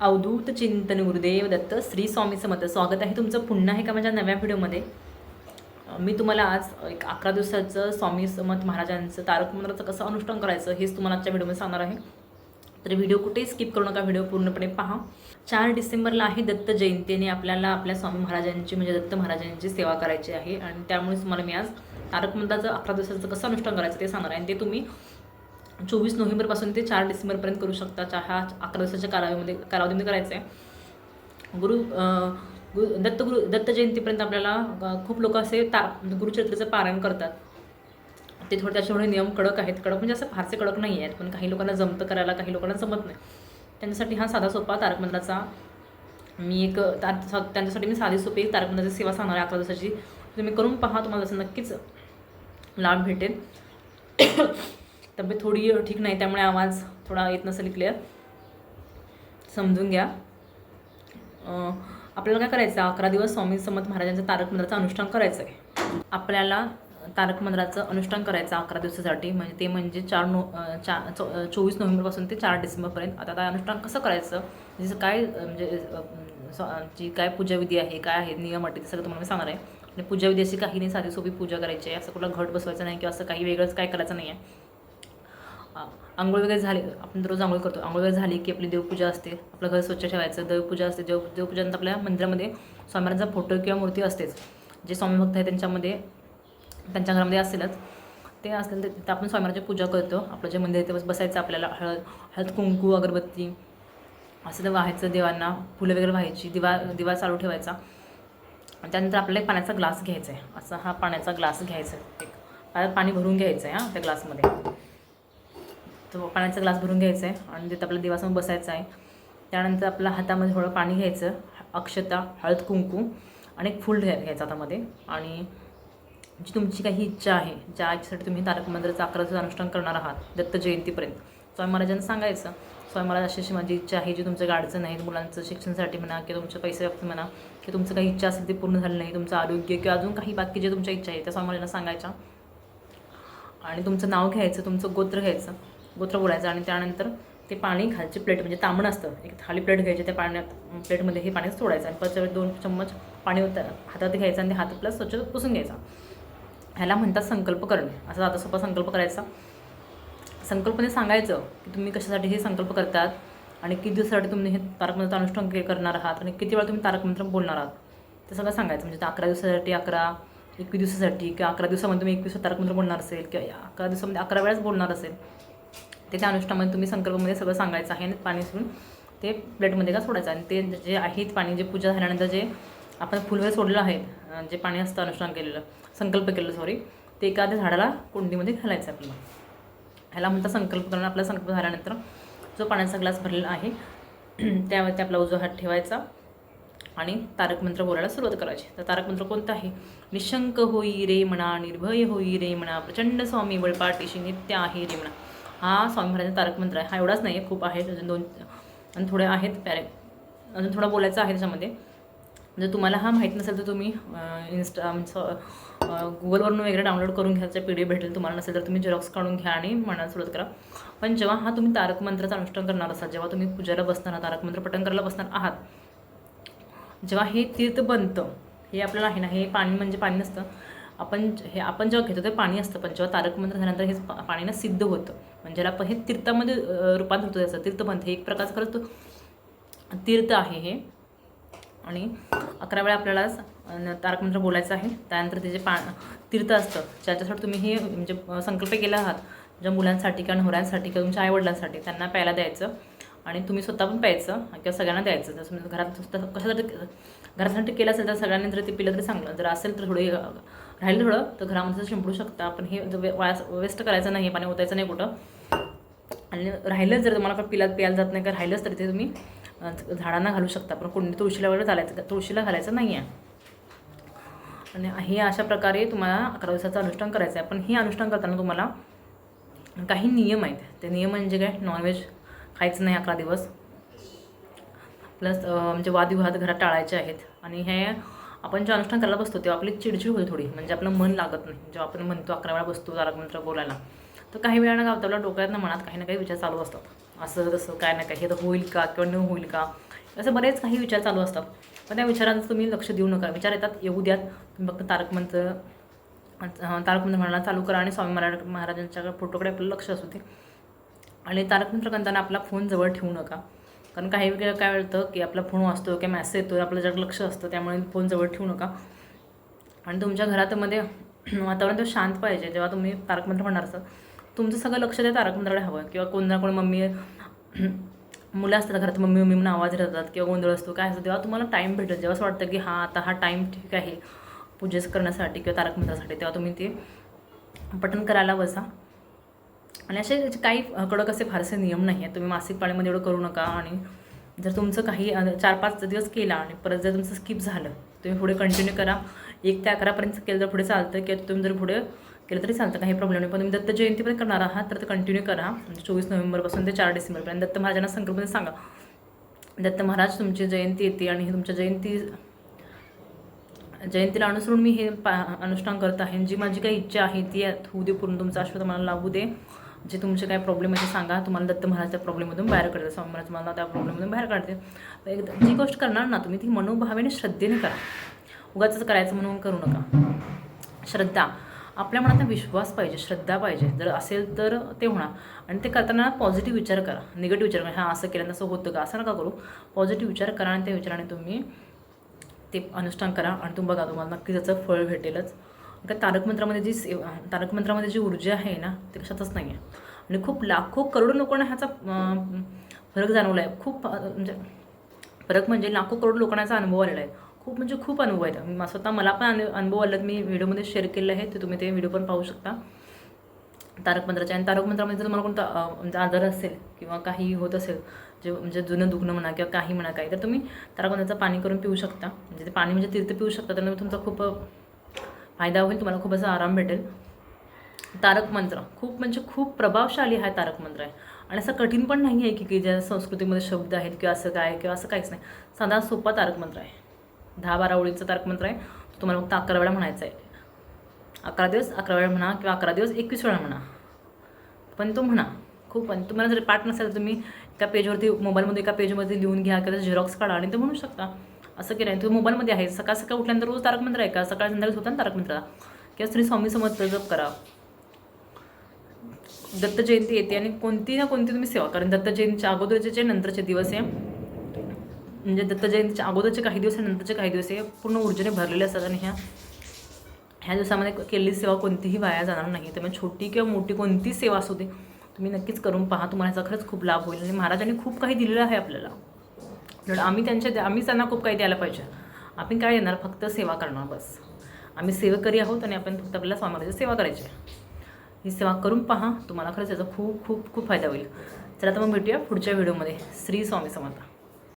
अवधूत चिंतन गुरुदेव दत्त श्री स्वामी समर्थ. स्वागत आहे तुमचं पुन्हा एका माझ्या नव्या व्हिडिओमध्ये. मी तुम्हाला आज एक अकरा दिवसाचं स्वामी समर्थ महाराजांचं तारक मंत्राचं कसं अनुष्ठान करायचं हेच तुम्हाला आजच्या व्हिडिओमध्ये सांगणार आहे. तर व्हिडिओ कुठेही स्किप करू नका व्हिडिओ पूर्णपणे पहा. चार डिसेंबरला आहे दत्त जयंती आणि आपल्याला आपल्या स्वामी महाराजांची म्हणजे दत्त महाराजांची सेवा करायची आहे. आणि त्यामुळेच तुम्हाला मी आज तारक मंत्राचं अकरा दिवसाचं कसं अनुष्ठान करायचं ते सांगणार आहे. आणि ते तुम्ही चोवीस नोव्हेंबरपासून ते चार डिसेंबरपर्यंत करू शकता चा हा अकरा दिवसाच्या कालावधीमध्ये कालावधीमध्ये करायचं आहे गुरु गुरु दत्त गुरु दत्त जयंतीपर्यंत आपल्याला खूप लोक असे ता गुरुचरित्राचं पारायण करतात. ते थोडे त्याचे थोडे नियम कडक आहेत. कडक म्हणजे असं फारसे कडक नाही आहेत पण काही लोकांना जमतं करायला काही लोकांना जमत नाही. त्यांच्यासाठी हा साधा सोपा तारकमंत्राचा मी एक ता- सा- त्यांच्यासाठी मी साधी सोपी एक तारकमंत्राची सेवा सांगणार आहे अकरा दिवसाची. तुम्ही करून पहा तुम्हाला त्याचा नक्कीच लाभ भेटेल. तब्येत थोडी ठीक नाही त्यामुळे आवाज थोडा येत नसेल क्लिअर समजून घ्या. आपल्याला काय करायचं? अकरा दिवस स्वामी समर्थ महाराजांचं तारक मंत्राचं अनुष्ठान करायचं आहे आपल्याला तारक मंत्राचं अनुष्ठान करायचं अकरा दिवसासाठी. म्हणजे ते म्हणजे चार नो चार चो चोवीस नोव्हेंबरपासून ते चार डिसेंबरपर्यंत. आता काय अनुष्ठान कसं करायचं? म्हणजे जसं काय म्हणजे जी काय पूजाविधी आहे काय आहे नियम अटी ते सगळं तुम्हाला मी सांगणार आहे. म्हणजे आणि पूजाविधी अशी काही नाही साधी सोपी पूजा करायची आहे. असं कुठला घट बसवायचं नाही किंवा असं काही वेगळंच काय करायचं नाही आहे आंघोळ वगैरे झाली आपण दररोज आंघोळ करतो. आंघोळ वगैरे झाली की आपली देवपूजा असते. आपलं घर स्वच्छ ठेवायचं. देवपूजा असते. देव देवपूजानंतर आपल्या मंदिरामध्ये स्वामींचा फोटो किंवा मूर्ती असतेच. जे स्वामी भक्त आहे त्यांच्यामध्ये त्यांच्या घरामध्ये असेलच ते असेल तर आपण स्वामींची पूजा करतो. आपलं जे मंदिर आहे ते बसायचं आपल्याला. हळद हळद कुंकू अगरबत्ती असं ते व्हायचं देवांना. फुलं वगैरे व्हायची. दिवा दिवा चालू ठेवायचा. आणि त्यानंतर आपल्याला एक पाण्याचा ग्लास घ्यायचा आहे. असा हा पाण्याचा ग्लास घ्यायचा एक पाण्यात पाणी भरून घ्यायचं आहे हां त्या ग्लासमध्ये. तो पाण्याचा ग्लास भरून घ्यायचा आहे आणि तिथं आपल्या देवासमोर बसायचं आहे. त्यानंतर आपल्या हातामध्ये थोडं पाणी घ्यायचं अक्षता हळद कुंकू आणि एक फूल घ्याय घ्यायचं हातामध्ये. आणि जी तुमची काही इच्छा आहे ज्या इच्छेसाठी तुम्ही तारक मंदिराचं अकराचं अनुष्ठान करणार आहात दत्त जयंतीपर्यंत. स्वामी महाराजांना सांगायचं स्वामी महाराज अशी अशी माझी इच्छा आहे जी तुमचं गाडचं नाही मुलांचं शिक्षणासाठी म्हणा किंवा तुमच्या पैसे बाबतीत म्हणा की तुमचं काही इच्छा असेल ती पूर्ण झाली नाही तुमचं आरोग्य किंवा अजून काही बाकी जे तुमच्या इच्छा आहे त्या स्वामी महाराजांना सांगायच्या. आणि तुमचं नाव घ्यायचं तुमचं गोत्र घ्यायचं. गोत्र बोलायचं आणि त्यानंतर ते पाणी खालची प्लेट म्हणजे तांबण असतं एक थाली प्लेट घ्यायची त्या पाण्यात प्लेटमध्ये हे पाणी सोडायचं आणि परत दोन चम्मच पाणी होतं हातात घ्यायचं आणि ते हात आपला स्वच्छ पुसून घ्यायचा. ह्याला म्हणतात संकल्प करणे. असा आता सोपा संकल्प करायचा. संकल्पने सांगायचं की तुम्ही कशासाठी हे संकल्प करतात आणि किती दिवसासाठी तुम्ही हे तारक अनुष्ठान करणार आहात आणि किती वेळा तुम्ही तारकमंत्र बोलणार आहात ते सगळं सांगायचं. म्हणजे अकरा दिवसासाठी अकरा एकवीस दिवसासाठी किंवा अकरा दिवसामध्ये तुम्ही एकवीस तारकमंत्र बोलणार असेल किंवा अकरा दिवसामध्ये अकरा वेळाच बोलणार असेल ते त्या अनुष्ठामध्ये तुम्ही संकल्पमध्ये सगळं सांगायचं आहे आणि पाणी सोडून ते प्लेटमध्ये का सोडायचं आणि ते जे आहे पाणी जे पूजा झाल्यानंतर जे आपण फुलवे सोडलं आहे जे पाणी असतं अनुष्ठान केलेलं संकल्प केलेलं सॉरी ते एका त्या झाडाला कुंडीमध्ये घालायचं आपल्याला. ह्याला म्हणतात संकल्प करणं आपला संकल्प झाल्यानंतर जो पाण्याचा ग्लास भरलेला आहे त्यावरती आपला उजवा हात ठेवायचा आणि तारक मंत्र बोलायला सुरुवात करायची. तर तारक मंत्र आहे? निशंक होई रे म्हणा निर्भय होई रे म्हणा प्रचंड स्वामी बळपाटीशी नित्य आहे रे म्हणा हा स्वामी महाराजांचा तारक मंत्र आहे. हा एवढाच नाही आहे खूप आहे. अजून दोन आणि थोडे आहेत पॅरे अजून थोडा बोलायचं आहे त्याच्यामध्ये. जर तुम्हाला हा माहीत नसेल तर तुम्ही इन्स्टा गुगलवरून वगैरे डाउनलोड करून घ्यायचा पी डी भेटेल तुम्हाला नसेल तर तुम्ही झेरॉक्स काढून घ्या आणि म्हणायला सुरुवात करा. पण जेव्हा हा तुम्ही तारक मंत्राचा अनुष्ठान करणार असाल जेव्हा तुम्ही पूजेला बसणार तारक मंत्र पठण करायला बसणार आहात जेव्हा हे तीर्थ बनतं हे आपल्याला आहे ना हे पाणी म्हणजे पाणी नसतं. आपण हे आपण जेव्हा घेतो ते पाणी असतं पण जेव्हा तारक मंत्र झाल्यानंतर हे पाणी ना सिद्ध होतं. म्हणजे आपण हे तीर्थामध्ये अं, रूपांतर होतं त्याचं तीर्थ हे एक प्रकारचं खरंच तीर्थ आहे हे. आणि अकरा वेळा आपल्याला तारक मंत्र बोलायचं आहे. त्यानंतर ते जे पा तीर्थ असतं ज्याच्यासाठी तुम्ही हे म्हणजे संकल्प केला आहात. ज्या मुलांसाठी किंवा नवऱ्यांसाठी किंवा तुमच्या आईवडिलांसाठी त्यांना प्यायला द्यायचं. आणि तुम्ही स्वतः पण प्यायचं किंवा सगळ्यांना द्यायचं. जसं म्हणजे घरात कशासाठी घरासाठी केलं असेल तर सगळ्यांनी जर ते पिलं तरी चांगलं. जर असेल तर थोडी राहिलं थोडं तर घरामध्ये शिंपडू शकता पण हे वे- वाया वेस्ट करायचं नाही पाणी ओतायचं नाही कुठं. आणि राहिलंच जर तुम्हाला काय पिला प्यायला जात नाही का राहिलंच तर ते तुम्ही झाडांना घालू शकता. पण कोणी तुळशीला वगैरे घालायचं तुळशीला घालायचं नाही आहे आणि हे अशा प्रकारे तुम्हाला अकरा दिवसाचं अनुष्ठान करायचं आहे पण हे अनुष्ठान करताना तुम्हाला काही नियम आहेत. ते नियम म्हणजे काय? नॉनव्हेज खायचं नाही अकरा दिवस. प्लस म्हणजे वादविवाद घरात टाळायचे आहेत. आणि हे आपण जे अनुष्ठान करायला बसतो तेव्हा आपली चिडचिड होते थोडी. म्हणजे आपलं मन लागत नाही. जेव्हा आपण म्हणतो अकरा वेळा बसतो तारक मंत्र बोलायला. तर काही वेळानं गावताला डोक्यात मनात काही ना काही विचार चालू असतात. असं तसं काय ना काय हे तर होईल का किंवा न होईल का? असे बरेच काही विचार चालू असतात. पण त्या विचारांचं तुम्ही लक्ष देऊ नका. विचार येतात येऊ द्यात. तुम्ही फक्त तारक मंत्र तारक मंत्र म्हणायला चालू करा आणि स्वामी महाराज महाराजांच्या फोटोकडे आपलं लक्ष असू दे. आणि तारक मंत्र करताना आपला फोन जवळ ठेवू नका. कारण काही वेळेला काय वाटतं की आपला फोन वाचतो किंवा मॅसेज येतो आपलं जर लक्ष असतं त्यामुळे फोन जवळ ठेवू नका. आणि तुमच्या घरातमध्ये वातावरण तर शांत पाहिजे. जेव्हा तुम्ही तारकमंत्र म्हणणार असाल तुमचं सगळं लक्ष त्या तारकमंत्राकडे हवं. किंवा कोण ना कोण मम्मी मुलं असतात घरात मम्मी मम्मी म्हणून आवाज येतात किंवा गोंधळ असतो काय असतं तेव्हा तुम्हाला टाईम भेटेल. जेव्हा असं वाटतं की हां आता हा टाईम ठीक आहे पूजेस करण्यासाठी किंवा तारकमंत्रासाठी तेव्हा तुम्ही ते पठण करायला बसा. आणि असे काही कडक असे फारसे नियम नाही आहेत तुम्ही मासिक पाळीमध्ये एवढं करू नका आणि जर तुमचं काही चार पाच दिवस केला आणि परत जर तुमचं स्किप झालं तुम्ही पुढे कंटिन्यू करा. एक ते अकरापर्यंत केलं तर पुढे चालतं किंवा तुम्ही जर पुढे केलं तरी चालतं काही प्रॉब्लेम नाही. पण तुम्ही दत्त जयंतीपर्यंत करणार आहात तर ते कंटिन्यू करा. म्हणजे चोवीस नोव्हेंबरपासून ते चार डिसेंबरपर्यंत. दत्त महाराजांना संकल्पने सांगा. दत्त महाराज तुमची जयंती येते आणि तुमच्या जयंती जयंतीला अनुसरून मी हे पा अनुष्ठान करत आहे. जी माझी काही इच्छा आहे ती होऊ दे पूर्ण तुमचा आश्वास मला लागू दे. जे तुमचे काय प्रॉब्लेम आहे ते सांगा. तुम्हाला दत्त महाराजच्या प्रॉब्लेममधून बाहेर काढते. स्वामी महाराज तुम्हाला त्या प्रॉब्लेममधून बाहेर काढते. एकदा जी गोष्ट करणार ना तुम्ही ती मनोभावेने श्रद्धेने करा. उगाच करायचं म्हणून करू नका. श्रद्धा. आपल्या मनात विश्वास पाहिजे श्रद्धा पाहिजे. जर असेल तर ते होणार आणि ते करताना पॉझिटिव्ह विचार करा. निगेटिव्ह विचार करा. हां असं केलं तसं होतं का? असं नका करू. पॉझिटिव्ह विचार करा आणि त्या विचाराने तुम्ही ते अनुष्ठान करा. आणि तुम्ही बघा तुम्हाला नक्की त्याचं फळ भेटेलच. कारण तारक मंत्रामध्ये जी सेव तारक मंत्रामध्ये जी ऊर्जा आहे ना ते कशातच नाही आहे आणि खूप लाखो करोडो लोकांना ह्याचा फरक जाणवला आहे खूप म्हणजे फरक म्हणजे लाखो करोड लोकांना अनुभव आलेला आहे. खूप म्हणजे खूप अनुभव आहेत. मी स्वतः मला पण अनु- अनुभव आला. मी व्हिडिओमध्ये शेअर केलेलं आहे ते तुम्ही ते व्हिडिओ पण पाहू शकता. तारक मंत्राचे आणि तारक मंत्रामध्ये जर तुम्हाला कोणता म्हणजे आजार असेल किंवा काही होत असेल जे म्हणजे जुनं दुखणं म्हणा किंवा काही म्हणा काही तर तुम्ही तारक मंत्राचं पाणी करून पिऊ शकता. म्हणजे ते पाणी म्हणजे तीर्थ पिऊ शकता. त्यामुळे तुमचा खूप फायदा होईल तुम्हाला खूप असा आराम भेटेल. तारक मंत्र. खूप म्हणजे खूप प्रभावशाली हा तारक मंत्र आहे. आणि असं कठीण पण नाही आहे की की ज्या संस्कृतीमध्ये शब्द आहेत किंवा असं काय किंवा असं काहीच नाही. साधा सोपा तारक मंत्र आहे. दहा बारा ओळीचा तारक मंत्र आहे. तो तुम्हाला फक्त अकरा वेळा म्हणायचा आहे. अकरा दिवस अकरा वेळा म्हणा किंवा अकरा दिवस एकवीस वेळा म्हणा. पण तो म्हणा. खूप पण. तुम्हाला जर पाठ नसेल तर तुम्ही एका पेजवरती मोबाईलमध्ये एका पेजमध्ये लिहून घ्या किंवा झेरॉक्स काढा आणि ते म्हणू शकता. असं केलं नाही तुम्ही मोबाईलमध्ये आहे सकाळ सकाळ उठल्यानंतर रोज तारक मंत्र आहे का सकाळ संध्याकाळी होता ना तारक मंत्र किंवा श्री स्वामी समर्थ जप करा. दत्त जयंती येते आणि कोणती ना कोणती तुम्ही सेवा कारण दत्त जयंतीच्या अगोदरचे जे नंतरचे दिवस आहे म्हणजे दत्त जयंतीच्या अगोदरचे काही दिवस आणि नंतरचे काही दिवस हे पूर्ण ऊर्जेने भरलेले असतात आणि ह्या ह्या दिवसामध्ये केलेली सेवा कोणतीही वाया जाणार नाही. त्यामुळे छोटी किंवा मोठी कोणती सेवा असू दे तुम्ही नक्कीच करून पहा. तुम्हाला ह्याचा खरंच खूप लाभ होईल. आणि महाराजांनी खूप काही दिलेलं आहे आपल्याला. उलट आम्ही त्यांच्या आम्ही त्यांना खूप काही द्यायला पाहिजे. आपण काय येणार? फक्त सेवा करणार बस. आम्ही सेवकरी आहोत आणि आपण फक्त आपल्याला स्वामीची सेवा करायची आहे. ही सेवा करून पहा तुम्हाला खरंच याचा खूप खूप खूप फायदा होईल. चला आता मग भेटूया पुढच्या व्हिडिओमध्ये. श्री स्वामी समर्थ.